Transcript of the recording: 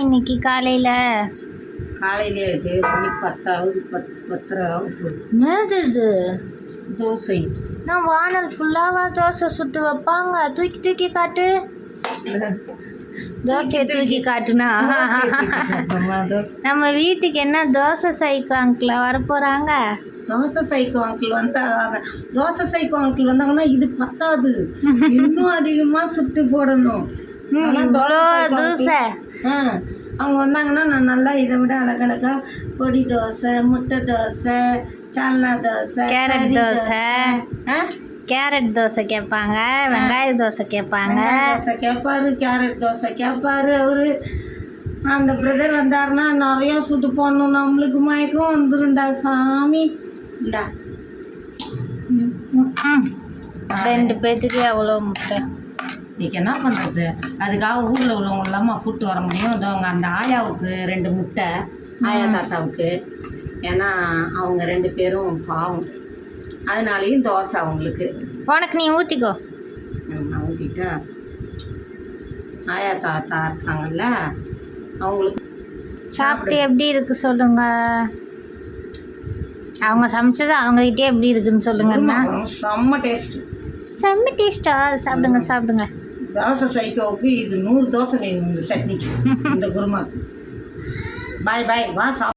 இன்னைக்கு காலையில்? காலையிலே இது மணி பத்தாவது பத் பத்தரை ஆகுது என்னது இது? தோசை. நான் வானல் ஃபுல்லாவா தோசை சுட்டு வைப்பாங்க. தூக்கி தூக்கி காட்டு. தோசையை தூக்கி காட்டுனா? நம்ம வீட்டுக்கு என்ன தோசை சைக்கோ அங்கிள் வரப்போகிறாங்க தோசை சைக்கோ அங்கிள் வந்தா தோசை சைக்கோ அங்கிள் வந்தாங்கன்னா இது பத்தாது. இன்னும் அதிகமா சுட்டு போடணும். ஆனா தோசை அவங்க வந்தாங்கன்னா நான் நல்லா இதை விட அழகழகா பொடி தோசை முட்டை தோசை சால்னா தோசை கேரட் தோசை. ஆ? கேரட் தோசை கேட்பாங்க வெங்காய தோசை கேட்பாங்க. தோசை கேட்பாரு கேரட் தோசை கேட்பாரு அவரு. அந்த பிரதர் வந்தாருன்னா நிறைய சுட்டு போடணும் நம்மளுக்கு மயக்கம் வந்துருண்டா சாமி. இந்தா. ரெண்டு பேர்த்துக்கு எவ்வளோ முட்டை? இன்னைக்கு என்ன பண்ணுறது அதுக்காக ஊரில் உள்ளவங்க இல்லாமல் கூப்பிட்டு வர முடியும். அங்கே அந்த ஆயாவுக்கு ரெண்டு முட்டை ஆயா தாத்தாவுக்கு. ஏன்னா அவங்க ரெண்டு பேரும் பாவம். அதனாலேயும் தோசை அவங்களுக்கு. உனக்கு நீ ஊற்றிக்கோ நான் ஊற்றிட்டா ஆயா தாத்தா இருக்காங்கல்ல அவங்களுக்கு சாப்பிட்டு எப்படி இருக்கு சொல்லுங்க. அவங்க சமைச்சது அவங்ககிட்டயே எப்படி இருக்குன்னு சொல்லுங்கண்ணா செம்ம டேஸ்ட் செம்ம டேஸ்டா சாப்பிடுங்க சாப்பிடுங்க. தோசை சைக்கோவுக்கு இது நூறு தோசை வேணும் இந்த சட்னிக்கு இந்த குருமாக்கு. பாய் பாய் வா சாப்பிடு